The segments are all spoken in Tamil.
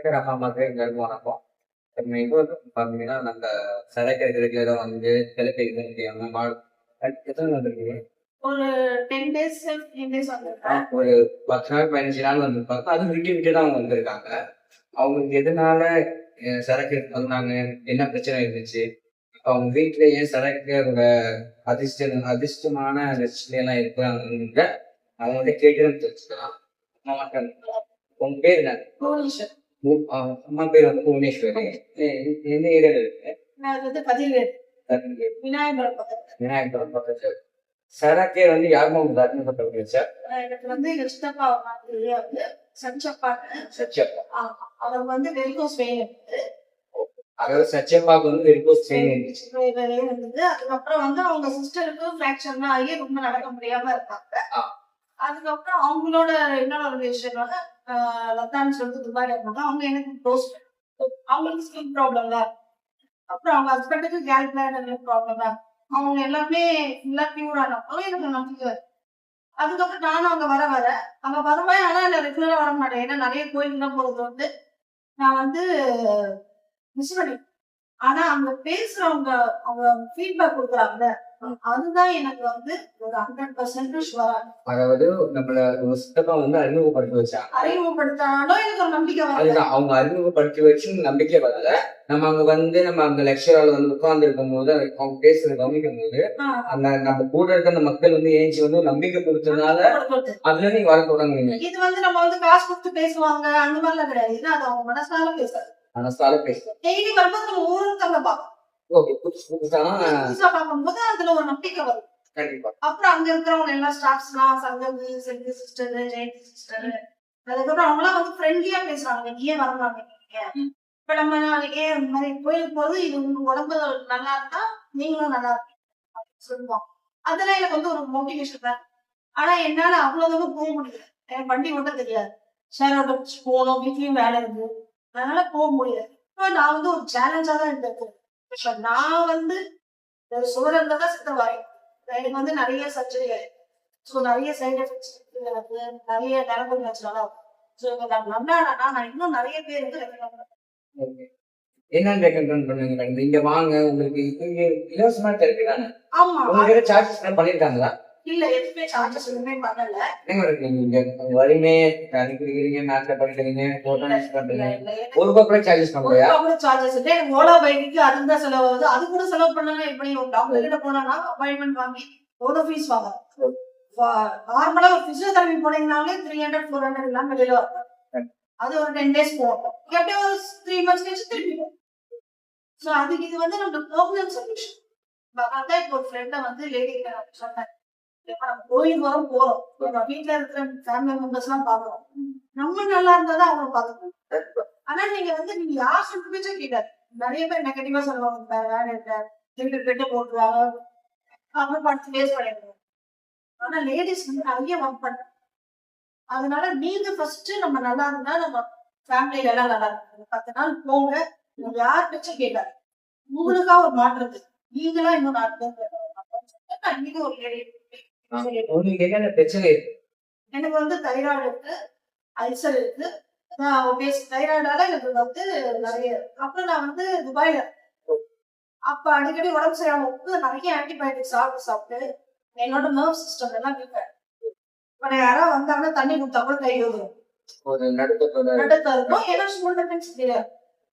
அப்பா அம்மாவுக்கு எல்லாருக்கும் வணக்கம். நம்ம இப்போ வந்து பார்த்தீங்கன்னா சரக்கு இருக்கிறதுல வந்து கிழக்கு இருக்க முடியாம வாழ் எத்தனை வந்திருக்கீங்க ஒரு டென் டேஸ் ஃபிஃப்டீன் டேஸ் வந்திருக்கேன் ஒரு பத்து நாள் பதினஞ்சு நாள் வந்திருப்பாங்க அது விட்டு விட்டு தான் அவங்க வந்திருக்காங்க. அவங்களுக்கு எதனால சரக்கு வந்தாங்க என்ன பிரச்சனை இருந்துச்சு? அவங்க வீட்டுல ஏன் சரக்கு அவங்க அதிர்ஷ்ட அதிர்ஷ்டமான எல்லாம் இருக்கிறாங்க அவங்க வந்து கேட்டு தெரிஞ்சுக்கலாம். வணக்கம். உங்க பேர் என்ன? அம்மா பேர் வந்து புவனேஸ்வரி. எந்த ஏரியால இருக்கு? நான் வந்து பதிவேடு விநாயகர் பக்கத்துல. விநாயகர் பக்கத்துல. சரக்கே வந்து யாருமே உங்களுக்கு அறிமுகப்பட்டு வச்சா? எனக்கு வந்து மாதிரி வந்து சச்சப்பா. சச்சப்பா. அவர் வந்து வெயின் அதாவது சச்சப்பாக்கு வந்து செய்யுங்க இருந்தது அதுக்கப்புறம் வந்து அவங்க சிஸ்டருக்கு ஃபிராக்சர் ஆகி ரொம்ப நடக்க முடியாம இருக்காங்க. ஆ. அதுக்கப்புறம் அவங்களோட இன்னொரு ரிலேஷனோட லத்தான்னு சொல்லிட்டு துபாய் இருந்தாங்க. அவங்க எனக்கு க்ளோஸ் அவங்களுக்கு ஸ்கின் ப்ராப்ளம் தான். அப்புறம் அவங்க ஹஸ்பண்டுக்கு கேல் பிளாடர் ப்ராப்ளம் தான். அவங்க எல்லாமே ஃபுல்லா கியூர் ஆனப்போ எனக்கு நம்பிக்கை? அதுக்கப்புறம் நானும் அங்க வர வர அங்க வரும்போது ஆனா நான் ரெகுலரா வர மாட்டேன். ஏன்னா நிறைய கோயில் தான் போறது வந்து நான் வந்து மிஸ் பண்ணி ஆனா அங்க பேசுறவங்க அவங்க ஃபீட்பேக் கொடுக்குறாங்க அதுதான் எனக்கு வந்து ஒரு ஹண்ட்ரட் பர்சன்ட் ஷுவரா அதாவது நம்மள சித்தப்பா வந்து அறிமுகப்படுத்தி எனக்கு ஒரு நம்பிக்கை அதுதான் அவங்க அறிமுகப்படுத்தி வச்சு நம்பிக்கை வரல நம்ம அங்க வந்து நம்ம அங்க லெக்சரால வந்து உட்கார்ந்து இருக்கும் போது அவங்க பேசுறத கவனிக்கும் போது அந்த நம்ம கூட இருக்க அந்த மக்கள் வந்து ஏஞ்சி வந்து நம்பிக்கை கொடுத்ததுனால அதுல நீங்க வர இது வந்து நம்ம வந்து காசு கொடுத்து பேசுவாங்க அந்த மாதிரிலாம் கிடையாது. அது அவங்க மனசால பேசுறது மனசால பேசுறோம் டெய்லி வரும்போது நம்ம ஒவ்வொருத்தவங்க பார்ப்போம் பார்க்கும்போது அதுல ஒரு நம்பிக்கை வரும். கண்டிப்பா. அப்புறம் அங்க இருக்கிறவங்க எல்லா ஸ்டாஃப்ஸ் எல்லாம் சங்கவி செல்வி சிஸ்டர் ஜெயந்தி சிஸ்டர் அதுக்கப்புறம் அவங்க எல்லாம் வந்து ஃப்ரெண்ட்லியா பேசுறாங்க. ஏன் வரமாட்டீங்க இப்ப நம்ம நாளைக்கு இந்த மாதிரி கோயிலுக்கு போது இது உங்க உடம்பு நல்லா இருந்தா நீங்களும் நல்லா அப்படின்னு சொல்லுவோம் அதெல்லாம் எனக்கு வந்து ஒரு மோட்டிவேஷன் தான். ஆனா என்னால அவ்வளவு தூரம் போக முடியல. எனக்கு வண்டி மட்டும் தெரியாது. ஷேர் ஆட்டோ போகணும் வீட்லயும் வேலை இருக்கு. அதனால போக முடியல. இப்போ நான் வந்து ஒரு சேலஞ்சா தான் எடுத்திருக்கேன் இப்ப நான் வந்து இருந்தா தான் சித்த வாய் எனக்கு வந்து நிறைய சர்ஜரி ஸோ நிறைய சைடு எஃபெக்ட்ஸ் எனக்கு. நிறைய நரம்பு பிரச்சனை ஸோ நான் நம்பினா நான் இன்னும் நிறைய பேருக்கு recommend பண்றேன். Okay. என்னன்னு ரெக்கமெண்ட் பண்ணுங்க மேடம் இங்க வாங்க உங்களுக்கு இங்க இலவசமா தானே? ஆமா. உங்களுக்கு சார்ஜஸ் பண்ணிருக்காங்களா? இல்ல எதுவுமே சார்ஜஸ் எதுவுமே பண்ணல. நீங்க இங்க தண்ணி குடிக்கிறீங்க மேட்ல பண்றீங்க. ஒரு ரூபாய் கூட சார்ஜஸ் பண்ணலையா கூட சார்ஜஸ் இல்லை. எனக்கு ஓலா பைக்கு அதுக்கு தான் செலவு ஆகுது. அது கூட செலவு பண்ணாங்க எப்படி? ஒரு டாக்டர் கிட்ட போனா அப்பாயின்மெண்ட் வாங்கி எவ்வளோ ஃபீஸ் வாங்க. நார்மலா ஒரு பிசியோதெரபி போனீங்கனாலே த்ரீ ஹண்ட்ரட் ஃபோர் ஹண்ட்ரட் இல்லாம வெளியில வரும். அது ஒரு டென் டேஸ் போகும். எப்படியோ ஒரு த்ரீ மந்த்ஸ் கழிச்சு திருப்பி ஸோ அதுக்கு இது வந்து நம்ம பெர்மனன்ட் சொல்யூஷன் அதான் இப்போ ஒரு ஃப்ரெண்டை வந்து லேடி கிட்ட சொன்னேன். நம்ம கோயில் வரோம் போறோம். நம்ம வீட்டுல இருக்கிற ஃபேமிலி மெம்பர்ஸ் எல்லாம் பாக்குறோம் நம்ம நல்லா இருந்தா தான் அவங்க பாக்கணும் ஆனா நீங்க வந்து நீங்க யார் பேச்சே கேட்காது. நிறைய பேர் நெகட்டிவா சொல்லுவாங்க. வேலை இல்ல. திருப்பி பெட்டு போட்டுருவாங்க அவங்க படுத்து வேஸ்ட் பண்ணிடுவாங்க. ஆனா லேடிஸ் வந்து நிறைய ஒர்க் பண்றாங்க அதனால நீங்க ஃபர்ஸ்ட் நம்ம நல்லா இருந்தா நம்ம ஃபேமிலில எல்லாம் நல்லா இருக்கும். பத்து நாள் போங்க. நீங்க யார் பேச்சும் கேட்காது. உங்களுக்கா ஒரு இருக்கு. நீங்களா இன்னும் நாலு பேர் நான் இன்னைக்கு ஒரு சொல்லிடுறேன். உங்களுக்கு என்னென்ன பிரச்சனை இருக்கு? எனக்கு வந்து தைராய்டு இருக்கு அல்சர் இருக்கு. தைராய்டால எனக்கு வந்து நிறைய இருக்கு. அப்புறம் நான் வந்து துபாயில. அப்ப அடிக்கடி உடம்பு சரியாம போகும்போது நிறைய ஆன்டிபயோட்டிக் சாப்பிட்டு சாப்பிட்டு என்னோட நர்வ் சிஸ்டம் எல்லாம் வீக்கா இப்ப நான் யாராவது வந்தாங்கன்னா தண்ணி கொடுத்தா கூட கை நடுக்கத்தோட நடுக்க இருக்கும். ஏன்னா ஷோல்டர் பெயின் தெரியாது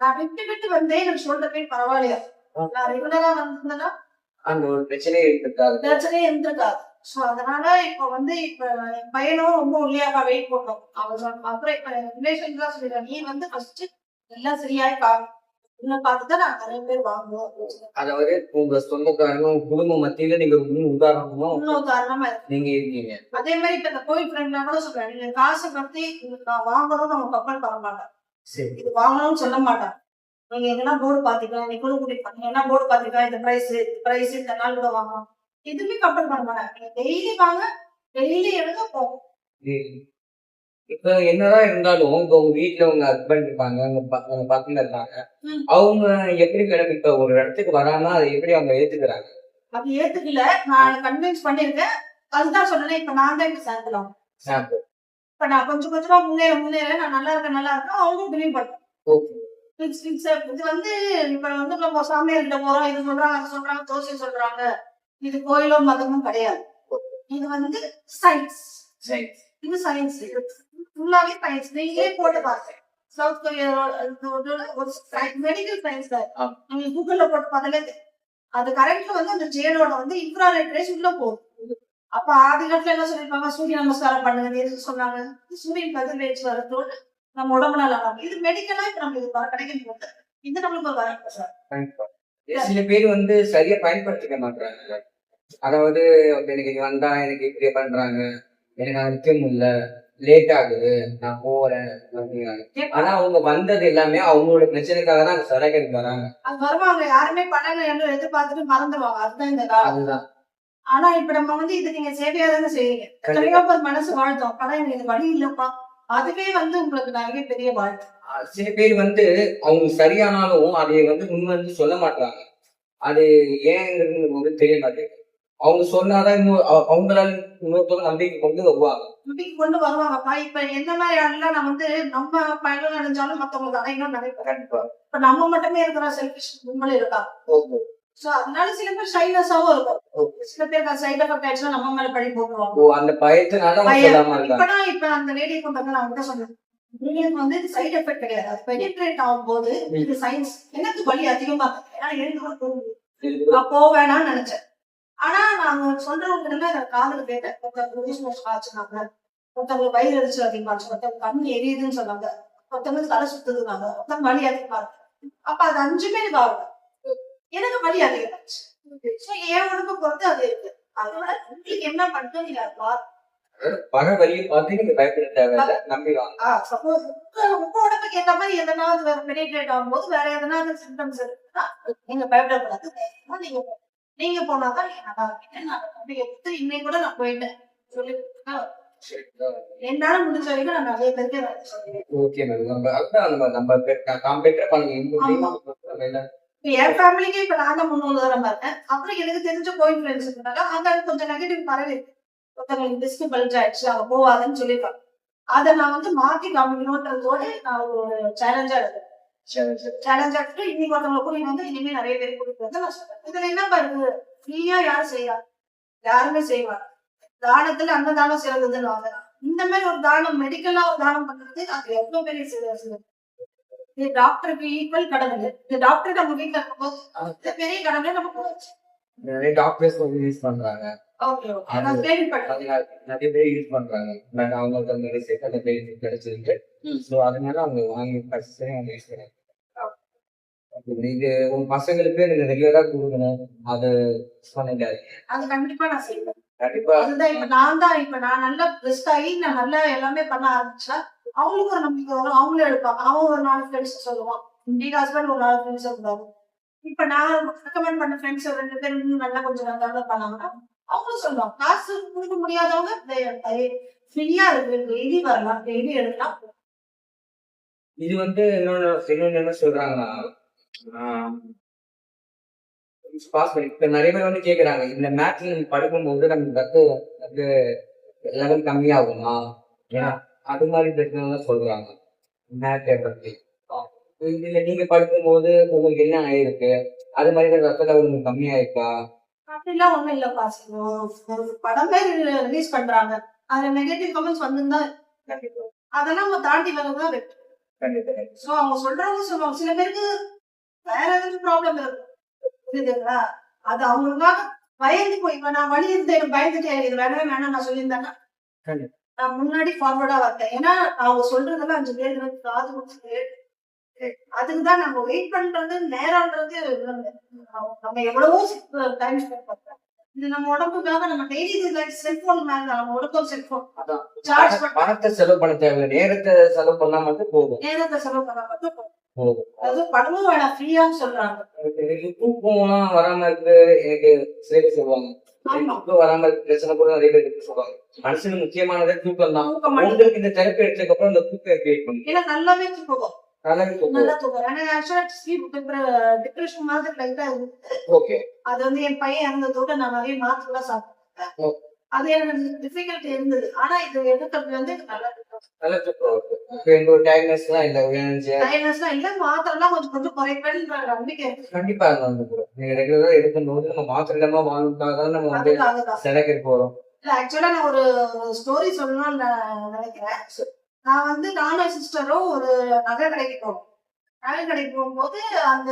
நான் விட்டு விட்டு வந்தேன் எனக்கு ஷோல்டர் பெயின் பரவாயில்லையா? நான் ரெகுலரா வந்திருந்தேன்னா அந்த ஒரு பிரச்சனையே இருக்காது பிரச்சனையே இருந்திருக்காது. சோ அதனால இப்ப வந்து இப்ப என் பையனும் ரொம்ப ஒல்லியாக வெயிட் போட்டோம். அவன் அப்புறம் இப்ப ரிலேஷன் தான் சொல்லிடுறேன் நீ வந்து ஃபர்ஸ்ட் எல்லாம் சரியாய் பாரு. அதாவது உங்க சொந்தக்காரங்க குடும்ப மத்தியில நீங்க உதாரணமா இருக்கு. நீங்க இருக்கீங்க. அதே மாதிரி இப்ப இந்த கோயில் ஃப்ரெண்ட்லாம் கூட சொல்றேன். நீங்க காசை பத்தி நான் வாங்கணும்னு அவங்க கப்பல் பண்ண மாட்டேன் சரி. இது வாங்கணும்னு சொல்ல மாட்டான் நீங்க எங்கன்னா போர்டு பாத்தீங்களா நீ குழு கூட்டிட்டு பண்ணீங்க என்ன போர்டு பாத்தீங்களா இந்த பிரைஸ் பிரைஸ் இந்த நாள் கூட வாங்கணும் எதுவுமே கம்பல் பண்ண மாட்டாங்க. டெய்லி வாங்க டெய்லி எடுங்க போகும். இப்ப என்னதான் இருந்தாலும் இப்ப உங்க வீட்டுல உங்க ஹஸ்பண்ட் இருப்பாங்க உங்க ப- உங்க பசங்க இருக்காங்க. அவங்க எப்படி மேடம் இப்ப ஒரு இடத்துக்கு வராம அதை எப்படி அவங்க ஏத்துக்கிறாங்க? அது ஏத்துக்கல. நான் கன்வின்ஸ் பண்ணிருக்கேன் அதுதான் சொன்னேன் இப்ப நான் தான் இப்ப சாம்பிள் இப்ப நான் கொஞ்சம் கொஞ்சமா முன்னேற முன்னேற நான் நல்லா இருக்கேன் நல்லா இருக்கேன். அவங்களும் பிலீவ் பண்ணுறேன் ஓகே இது வந்து இப்ப வந்து நம்ம சாமியார் கிட்ட போறோம் இது சொல்றாங்க அது சொல்றாங்க தோசை சொல்றாங்க. இது கோயிலோ மதமும் கிடையாது. இது வந்து சயின்ஸ் இது சயின்ஸ் ஃபுல்லாவே சயின்ஸ் நீங்களே போட்டு பாருங்க. சவுத் கொரியாவோட ஒரு மெடிக்கல் சயின்ஸ். நீங்க கூகுள்ல போட்டு பார்த்தாலே. அது கரெக்ட்ல வந்து அந்த ஜேனோட வந்து இன்ஃப்ராரெட் ரேஸ் உள்ள போகும். அப்ப ஆதி காலத்துல என்ன சொல்லிருப்பாங்க சூரிய நமஸ்காரம் பண்ணுங்க எதுக்கு சொன்னாங்க? சூரியன் கதிர்வீச்சு வரத்தோடு நம்ம உடம்புல நல்லா இருக்கும். இது மெடிக்கலா இப்ப நம்மளுக்கு கிடைக்கும் இது நம்மளுக்கு ஒரு வரப்பு சார் சில பேர் வந்து சரியா பயன்படுத்திக்க மாட்டாங்க அதாவது எனக்கு வந்தா எனக்கு இப்படி பண்றாங்க. எனக்கு நிக்க முடியல லேட் ஆகுது. நான் போறேன். அப்படிங்கிறாங்க. ஆனா அவங்க வந்தது எல்லாமே அவங்களோட பிரச்சனைக்காக தான் அங்க சரகருக்கு வராங்க. வருவாங்க. யாருமே பண்ணல என்று எதிர்பார்த்துட்டு மறந்துடுவாங்க அதுதான் இந்த அதுதான். ஆனா இப்ப நம்ம வந்து இது நீங்க சேவையா தானே செய்றீங்க. எத்தனையோ பேர் மனசு வாழ்த்தோம். ஆனா எனக்கு இது வழி இல்லப்பா. அதுவே வந்து உங்களுக்கு நிறைய பெரிய வாழ்த்து. சில பேர் வந்து அவங்க சரியானாலும் அதை வந்து முன் வந்து சொல்ல மாட்டாங்க அது ஏங்கிறது வந்து தெரிய மாட்டேங்குது அவங்க சொன்னாதான் இன்னும் அவ- அவங்களால இன்னொருத்தவங்க நம்பிக்கை கொண்டு வருவாங்க. நம்பிக்கை கொண்டு வருவாங்கப்பா. இப்ப எந்த மாதிரி ஆளுலாம் நான் வந்து நம்ம பயணம் நினைச்சாலும் மத்தவங்களுக்கு அடையணும்னு நினைப்பேன் கண்டிப்பா. இப்ப நம்ம மட்டுமே இருக்கிற செல்ஃபிஷ் உண்மையில இருக்காங்க ஓகே. சோ அதனால சில பேர் ஷைனஸாவும் இருக்கும். சில பேருக்கு சைட் எஃபெக்ட் ஆயிடுச்சுன்னா நம்ம மேல பழி போட்டுருவாங்க. ஓ அந்த பயத்தினால இப்பதான் இப்ப அந்த லேடியை கொண்டு வந்து நான் கூட சொன்னேன். உங்களுக்கு வந்து சைடு எஃபெக்ட் கிடையாது. அது பெனிட்ரேட் ஆகும் போது இது சயின்ஸ் எனக்கு வலி அதிகமா இருக்கு. ஏன்னா கூட போக போவேணாம்னு நினைச்சேன். ஆனா நாங்க சொல்றவங்க எனக்கு காதுல கேட்டேன். ஒருத்தவங்க லூஸ் மோஷன் ஆச்சுனாங்க ஒருத்தவங்க வயிறு எரிச்சல் அதிகமா ஆச்சு ஒருத்தவங்க கண் எரியுதுன்னு சொன்னாங்க. ஒருத்தவங்க தலை சுத்துதுனாங்க ஒருத்தவங்க வலி அதிகமா அப்ப அது அஞ்சுமே எனக்கு ஆகும் எனக்கு வலி அதிகமாச்சு சோ என் உடம்பு பொறுத்து அது இருக்கு. அதனால உங்களுக்கு என்ன பண்ணுறது நீங்க அதை பாருங்க. பக வழியை பார்த்து நீங்க பயப்பட தேவையில்லை. நம்பிடுவாங்க ஆ, suppose உங்க உடம்புக்கு ஏத்த மாதிரி எதனாவது வேற பெனிட்ரேட் ஆகும்போது வேற எதனாவது சிம்டம்ஸ் இருக்குன்னா நீங்க பயப்படக்கூடாது. நீங்க நீங்க போனாதான் நல்லா நம்பிக்கை கொடுத்து இன்னைக்கு கூட நான் போயிட்டேன். சொல்லி. என்னால முடிஞ்ச வரைக்கும் நான் நிறைய பேருக்கு ஓகே மேம் நம்ம அதுதான் நம்ம நம்ம காம்பேட்டர் பண்ணுங்க இந்த இப்ப என் ஃபேமிலிக்கு இப்ப நான் தான் முன்னுதாரணமா இருக்கேன் அப்புறம் எனக்கு தெரிஞ்ச கோயில் ஃப்ரெண்ட்ஸ் இருந்தாங்க அந்த கொஞ்சம் நெகட்டிவ் பரவி ஒருத்தவங்களுக்கு டிஸ்க் பல்ஜ் ஆயிடுச்சு. அவங்க போவாதுன்னு அதை நான் வந்து மாத்தி காமிக்கணுன்றதோட நான் ஒரு சேலஞ்சா எடுத்தேன். சேலஞ்சா இருக்கு இன்னைக்கு ஒருத்தவங்களை கூட்டிட்டு வந்து இனிமே நிறைய பேர் கூட்டிட்டு வந்து நான் இதுல என்ன பாருங்க ஃப்ரீயா யாரும் செய்யறா யாருமே செய்வா. தானத்துல அந்த தானம் சிறந்ததுன்னு வாங்க இந்த மாதிரி ஒரு தானம் மெடிக்கலா ஒரு தானம் பண்றது அது எவ்வளவு பெரிய சில- இது டாக்டருக்கு ஈக்குவல் கடவுள் இந்த டாக்டர் நம்ம வீட்டுல இருக்கும்போது பெரிய கடவுளே நம்ம போச்சு நிறைய டாக்டர்ஸ் யூஸ் பண்றாங்க. நான் நிறைய பேர் யூஸ் பண்றாங்க. பட் அவங்களுக்கு அந்த ரிசல்ட் அந்த பெனிஃபிட் கிடைச்சிருக்கு. ஸோ அதனால அவங்க வாங்கி ஃபர்ஸ்ட் அவங்க யூஸ் உங்க பசங்களுக்கு நீங்க ரெகுலரா கொடுக்கணும். அது சொன்னீங்க. அது கண்டிப்பா நான் செய்வேன். கண்டிப்பா. அதுதான் இப்ப நான் தான் இப்ப நான் நல்லா பெஸ்ட் ஆகி நான் நல்லா எல்லாமே பண்ண ஆரம்பிச்சா அவங்களுக்கு ஒரு நம்பிக்கை வரும். அவங்களும் எடுப்பாங்க. அவன் ஒரு நாலு ஃப்ரெண்ட்ஸ் சொல்லுவான். எங்க ஹஸ்பண்ட் ஒரு நாலு ஃப்ரெண்ட்ஸ் இருந்தாங்க இப்ப நான் ரெக்கமெண்ட் பண்ண ஃப்ரெண்ட்ஸ் ரெண்டு பேர் இன்னும் நல்லா கொஞ்சம் நல்லா பண்ணாங்கன்னா அவங்களும் சொல்லுவாங்க காசு கொடுக்க முடியாதவங்க ஃப்ரீயா இருக்கு. டெய்லி வரலாம். டெய்லி எடுக்கலாம் இது வந்து இன்னொன்று இன்னொன்னு என்ன சொல்றாங்கன்னா பாஸ் பண்ணி. இப்ப நிறைய பேர் வந்து கேக்குறாங்க இந்த மேட்ச்ல நம்ம படுக்கும்போது நம்ம ரத்த ரத்த லெவல் கம்மியாகுமா? ஏன்னா அது மாதிரி பிரச்சனை தான் சொல்றாங்க மேட்சை பத்தி. இதுல நீங்க படுக்கும்போது உங்களுக்கு என்ன ஆயிருக்கு? அது மாதிரி ரத்த லெவல் கம்மியாயிருக்கா? அப்படிலாம் ஒண்ணும் இல்ல பாஸ் ஒரு படமே ரிலீஸ் பண்றாங்க. அதுல நெகட்டிவ் கமெண்ட்ஸ் இருக்கு. அதெல்லாம் அவங்க தாண்டி வரதான் வெற்றி. சோ அவங்க சொல்றவங்க சொல்லுவாங்க சில பேருக்கு வேற ஏதாவது ப்ராப்ளம் இருக்கும். புரியுதுங்களா? அது அவங்களுக்காக பயந்து போய் இப்ப நான் வழி இருந்து எனக்கு பயந்துட்டேன் இது வேணவே வேணாம் நான் சொல்லியிருந்தேன்னா. நான் முன்னாடி ஃபார்வர்டா வரட்டேன் ஏன்னா அவங்க சொல்றதெல்லாம் அஞ்சு பேர் காது கொடுத்து அதுக்கு தான் நம்ம வெயிட் பண்றது நேரம்ன்றது. நம்ம எவ்வளவோ டைம் ஸ்பெண்ட் பண்றோம். இது நம்ம உடம்புக்காக நம்ம டெய்லி இது செல்போன் மேல நம்ம உடம்பு செல்போன் அதான். சார்ஜ் பணத்தை செலவு பண்ண தேவை நேரத்தை செலவு பண்ணா மட்டும் போதும். நேரத்தை செலவு பண்ண மட்டும் போதும். அது படமும் வேணாம் ஃப்ரீயான்னு சொல்றாங்க. தூக்கம்லாம் வராம இருக்கு எனக்கு சொல்லுவாங்க. தூக்கம் வராம பிரச்சனை கூட நிறைய பேர் சொல்லுவாங்க. மனுஷனுக்கு முக்கியமானதே தூக்கம் தான் உங்களுக்கு இந்த தெரப்பி எடுத்ததுக்கு அப்புறம் இந்த தூக்கம் கிரியேட் பண்ணும் ஏன்னா நல்லாவே தூக்கம் நல்லா தூக்கம் எனக்கு ஆக்சுவலா ஸ்லீப் டிப்ரெஷன் மாதிரி லைட்டா இருக்கு ஓகே. அது வந்து என் பையன் இறந்ததோட நான் நிறைய மாத்திரை சாப்பிட்டேன். அது எனக்கு டிஃபிகல்ட் இருந்தது. ஆனா இது எடுக்கிறது வந்து நல்லா நல்ல தூக்கம் டயர்னஸ்லாம் இல்லை டயர்னஸ்லாம் இல்ல மாத்திரைலாம் கொஞ்சம் கொஞ்சம் குறைப்பேன்ற நம்பிக்கை கண்டிப்பா நீங்க ரெகுலரா எடுக்கும்போது நம்ம மாத்திரை இல்லாம வாங்கிட்டாக தான் நம்ம வந்து சிலைக்கு போறோம். இல்ல ஆக்சுவலா நான் ஒரு ஸ்டோரி சொல்லணும்னு நான் நினைக்கிறேன். நான் வந்து நானும் சிஸ்டரும் ஒரு நகை கடைக்கு போகணும் நகை கடைக்கு போகும்போது அந்த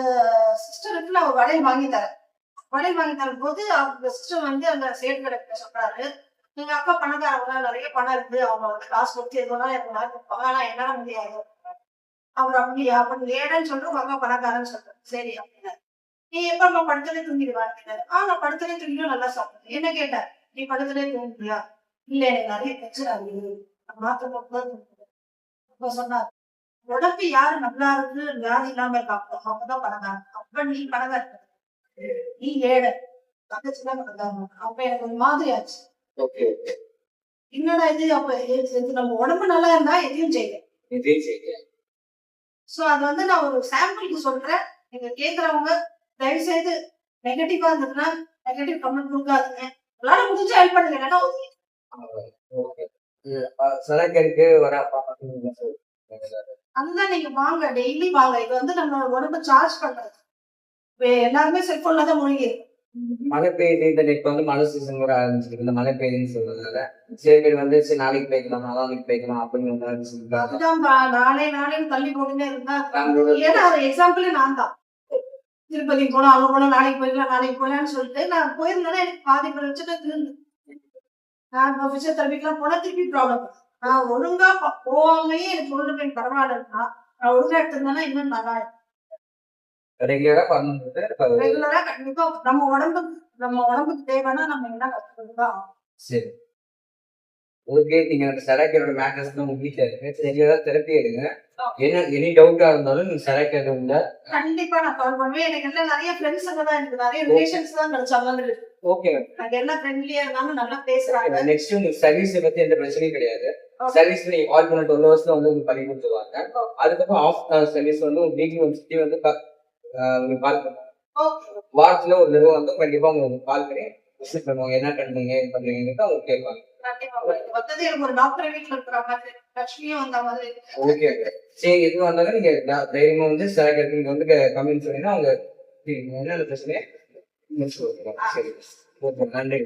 சிஸ்டருக்கு நான் ஒரு வளையல் வாங்கி தரேன் வளையல் வாங்கி தரும் போது அவங்க சிஸ்டர் வந்து அந்த சேல் கடைக்கு சொல்றாரு எங்க அக்கா பணக்காரவங்க நிறைய பணம் இருக்கு. அவங்க காசு கொடுத்து எதுவும் எனக்கு ஆனா என்னால முடியாது. அவர் அப்படியா? அப்படி ஏடன்னு சொல்லிட்டு உங்க அக்கா பணக்காரன்னு சொல்றேன் சரி அப்படின்னா நீ எப்ப அம்மா படுத்தலே தூங்கிடுவான்னு ஆ நான் படுத்தலே தூங்கிடும் நல்லா சாப்பிடுவேன். என்ன கேட்டேன் நீ படுத்தலே தூங்குறியா? இல்ல எனக்கு நிறைய பிரச்சனை இருக்கு. நான் அப்ப சொன்னார் உடம்பு யாரு நல்லா இருக்கு யாரு இல்லாம இருக்காங்களோ அவங்கதான் பணக்காரன். அப்ப நீ பணக்கார நீ ஏழை. தங்கச்சி தான் பணக்காரன். அப்ப எனக்கு ஒரு மாதிரி ஆச்சு. என்னடா இது? அப்ப நம்ம உடம்பு நல்லா இருந்தா எதையும் சரி சோ அது வந்து நான் ஒரு சாம்பிளுக்கு சொல்றேன். நீங்க கேக்குறவங்க தயவு செய்து நெகட்டிவா இருந்ததுன்னா நெகட்டிவ் கமெண்ட் கொடுக்காதீங்க. உங்களால முடிஞ்ச ஹெல்ப் பண்ணுங்க. இல்லைன்னா சிலைக்கருக்கு வர அதுதான் நீங்க வாங்க டெய்லி வாங்க. இது வந்து நம்ம உடம்ப சார்ஜ் பண்றது. எல்லாருமே செல்போன்ல தான் மூழ்கி. மழை பெய்யுது இந்த இப்ப வந்து மழை சீசன் கூட ஆரம்பிச்சிருக்கு. இந்த மழை பெய்யுதுன்னு சொல்றதுனால சில பேர் வந்து சரி நாளைக்கு பெய்க்கலாம் நாளைக்கு பெய்க்கலாம் அப்படின்னு நாளே நாளே தள்ளி போட்டுட்டே இருந்தா ஏன்னா ஒரு எக்ஸாம்பிள் நான் தான். திருப்பதி போனோம் அங்க போனோம் நாளைக்கு போயிடலாம் நாளைக்கு போயிடலாம்னு சொல்லிட்டு நான் போயிருந்தேன்னா எனக்கு பாதி பிரச்சனை திருந்து நான் இப்போ பிசியோதெரபிக்கெல்லாம் போனா திருப்பி ப்ராப்ளம் நான் ஒழுங்கா போகாமயே எனக்கு ஒழுங்கு பரவாயில்லன்னா நான் ஒழுங்கா எடுத்திருந்தேன்னா இன்னும் நல்லா ரெகுலரா ரெகுலரா கண்டிப்பா நம்ம உடம்புக்கு நம்ம உடம்புக்கு தேவைன்னா நம்ம என்ன கத்துக்கிறதுதான் சரி. ஓகே நீங்க அந்த சிலைக்கரோட மேட்ரஸ் தான் உங்க வீட்டுல இருக்கு. ரெகுலரா தெரப்பி எடுங்க. என்ன எனி டவுட்டா இருந்தாலும் நீங்க சிலைக்கர் இருந்தா கண்டிப்பா நான் கால் பண்ணுவேன். எனக்கு எல்லாம் நிறைய ஃப்ரெண்ட்ஸ் தான் எனக்கு நிறைய ரிலேஷன்ஸ் தான் கிடைச்சாங்க ஓகே எனக்கு எல்லாம் ஃப்ரெண்ட்லியா இருந்தாலும் நல்லா பேசுறாங்க. நெக்ஸ்ட் உங்களுக்கு சர்வீஸ் பத்தி எந்த பிரச்சனையும் கிடையாது. சர்வீஸ் நீங்க கால் பண்ண டுவெல் ஹவர்ஸ்ல வந்து உங்களுக்கு பண்ணி கொடுத்துருவாங்க. அதுக்கப்புறம் ஆஃப் சர்வீஸ் வந்து உங்களுக்கு வீக்லி ஒன் சிட்டி வந்து உங்களுக்கு கால் பண்ணுவாங்க. வாரத்துல ஒரு தடவை வந்து கண்டிப்பா உங்களுக்கு கால் பண்ணி விசிட் பண்ணுவாங்க. என்ன இது பண்றீங்கன்னு அவங்க கேட்பாங்க. இருக்கு. ஓகே சரி எது வந்தாலும் நீங்க தைரியமா வந்து சில நீங்க வந்து கமெண்ட் சொன்னீங்கன்னா அவங்க பிரச்சனையை? சரி ஓகே நன்றி.